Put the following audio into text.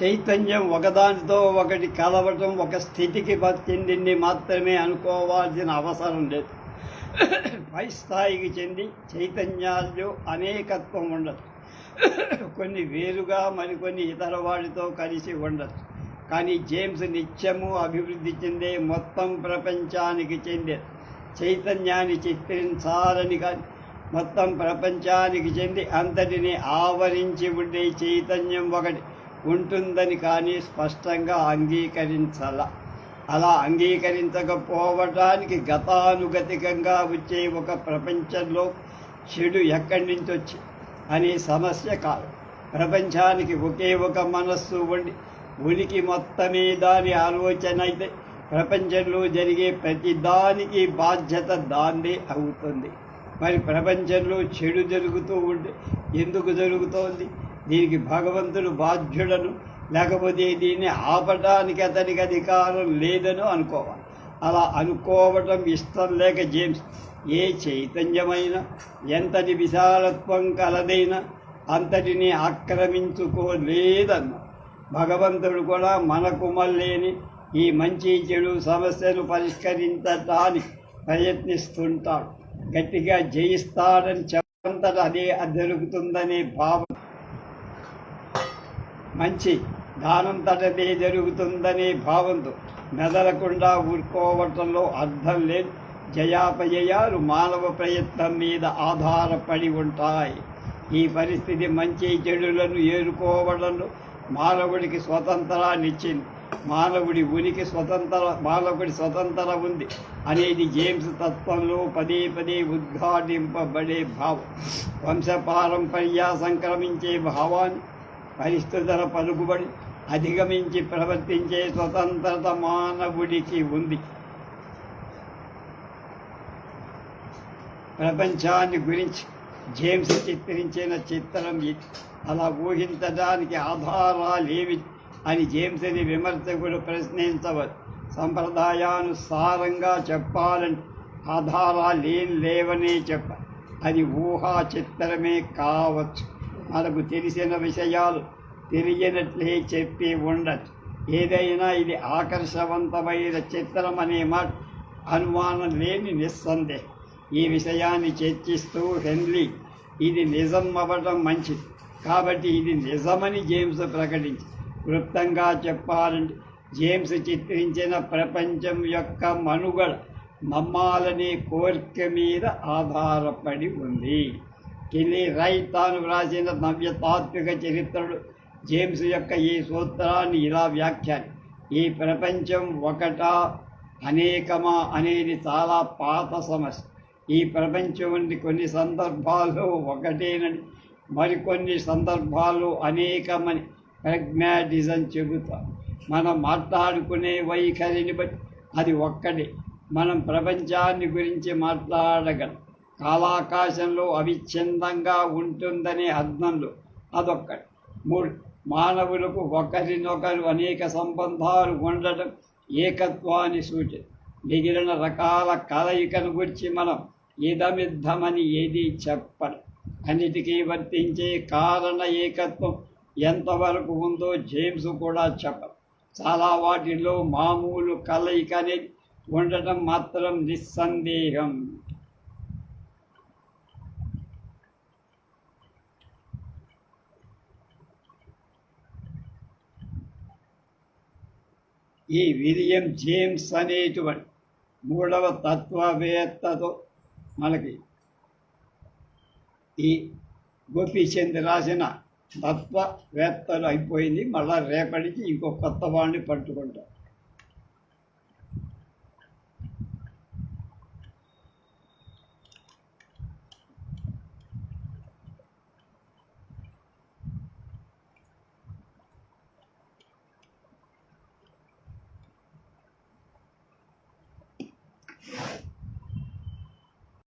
చైతన్యం ఒకదానితో ఒకటి కలవటం ఒక స్థితికి చెందింది మాత్రమే అనుకోవాల్సిన అవసరం లేదు. పై స్థాయికి చెంది చైతన్యాల్లో అనేకత్వం ఉండదు. కొన్ని వేరుగా మరికొన్ని ఇతర వాటితో కలిసి ఉండదు. కానీ జేమ్స్ నిత్యము అభివృద్ధి చెందే మొత్తం ప్రపంచానికి చెందే చైతన్యాన్ని చిత్రించాలని కానీ మొత్తం ప్రపంచానికి చెంది అంతటిని ఆవరించి ఉండే చైతన్యం ఒకటి. ఉంటుందని కానీ స్పష్టంగా అంగీకరించాల. అలా అంగీకరించకపోవటానికి గతానుగతికంగా వచ్చే ఒక ప్రపంచంలో చెడు ఎక్కడి నుంచి వచ్చి అనే సమస్య కాదు. ప్రపంచానికి ఒకే ఒక మనస్సు ఉండి ఉనికి మొత్తమే దాని ఆలోచన అయితే ప్రపంచంలో జరిగే ప్రతి దానికి బాధ్యత దాందే అవుతుంది. మరి ప్రపంచంలో చెడు జరుగుతూ ఉంటే ఎందుకు జరుగుతోంది? దీనికి భగవంతుడు బాధ్యుడను లేకపోతే దీన్ని ఆపడానికి అతనికి అధికారం లేదను అనుకోవాలి. అలా అనుకోవటం ఇష్టం లేక జేమ్స్ ఏ చైతన్యమైన ఎంతటి విశాలత్వం కలదైనా అంతటిని ఆక్రమించుకోలేదన్న భగవంతుడు కూడా మనకు మళ్ళేని ఈ మంచి చెడు సమస్యను పరిష్కరించటానికి ప్రయత్నిస్తుంటాడు. గట్టిగా జయిస్తాడని చెప్పంతట అదే జరుగుతుందనే భావం మంచి దానంతటదే జరుగుతుందనే భావంతో మెదలకుండా ఊరుకోవటంలో అర్థం లేదు. జయాపజయాలు మానవ ప్రయత్నం మీద ఆధారపడి ఉంటాయి. ఈ పరిస్థితి మంచి చెడులను ఏరుకోవడంలో మానవుడికి స్వతంత్రాన్ని ఇచ్చింది. మానవుడి ఉనికి స్వతంత్ర మానవుడి స్వతంత్ర ఉంది అనేది జేమ్స్ తత్వంలో పదే పదే ఉద్ఘాటింపబడే భావం. వంశపారంపర్య సంక్రమించే భావాన్ని పరిస్థితుల పలుకుబడి అధిగమించి ప్రవర్తించే స్వతంత్రత మానవుడికి ఉంది. ప్రపంచాన్ని గురించి జేమ్స్ చిత్రించిన చిత్రం ఇది అలా ఊహించడానికి ఆధారాలేవి అని జేమ్స్ని విమర్శకుడు ప్రశ్నించవచ్చు సంప్రదాయానుసారంగా చెప్పాలంటే ఆధారాలేం లేవనే చెప్ప అది ఊహా చిత్రమే కావచ్చు. మనకు తెలిసిన విషయాలు తెలియనట్లే చెప్పి ఉండచ్చు ఏదైనా ఇది ఆకర్షవంతమైన చిత్రం అనే మాట అనుమానం లేని నిస్సందేహం. ఈ విషయాన్ని చర్చిస్తూ హెన్లీ ఇది నిజం అవ్వటం మంచిది. కాబట్టి ఇది నిజమని జేమ్స్ ప్రకటించి క్లుప్తంగా చెప్పాలంటే జేమ్స్ చిత్రించిన ప్రపంచం యొక్క మనుగడ మమ్మాలనే కోరిక మీద ఆధారపడి ఉంది. కిలీ రైట్ తాను వ్రాసిన నవ్య తాత్విక చరిత్రలు జేమ్స్ యొక్క ఈ సూత్రాన్ని ఇలా వ్యాఖ్యాని. ఈ ప్రపంచం ఒకటా అనేకమా అనేది చాలా పాత సమస్య. ఈ ప్రపంచం నుండి కొన్ని సందర్భాల్లో ఒకటేనని మరికొన్ని సందర్భాల్లో అనేకమని ప్రజ్ఞాటిజం చెబుతాం. మనం మాట్లాడుకునే వైఖరిని బట్టి అది ఒక్కటే. మనం ప్రపంచాన్ని గురించి మాట్లాడగలం. కాలాకాశంలో అవిచ్ఛిన్నంగా ఉంటుందనే అర్థంలో అదొక్కటి. మూడు. మానవులకు ఒకరినొకరు అనేక సంబంధాలు ఉండటం ఏకత్వాన్ని సూచన మిగిలిన రకాల కలయికను గురించి మనం ఇదమిద్దమని ఏది చెప్పడం అన్నిటికీ వర్తించే కారణ ఏకత్వం ఎంతవరకు ఉందో జేమ్స్ కూడా చెప్పరు చాలా వాటిల్లో మామూలు కలయిక అనేది ఉండటం మాత్రం నిస్సందేహం. ఈ విలియం జేమ్స్ అనేటువంటి మూడవ తత్వవేత్తతో మనకి ఈ గోపీచంద్ రాసిన తత్వవేత్తలు అయిపోయింది. మళ్ళా రేపటికి ఇంకో కొత్త వాడిని పట్టుకుంటాం.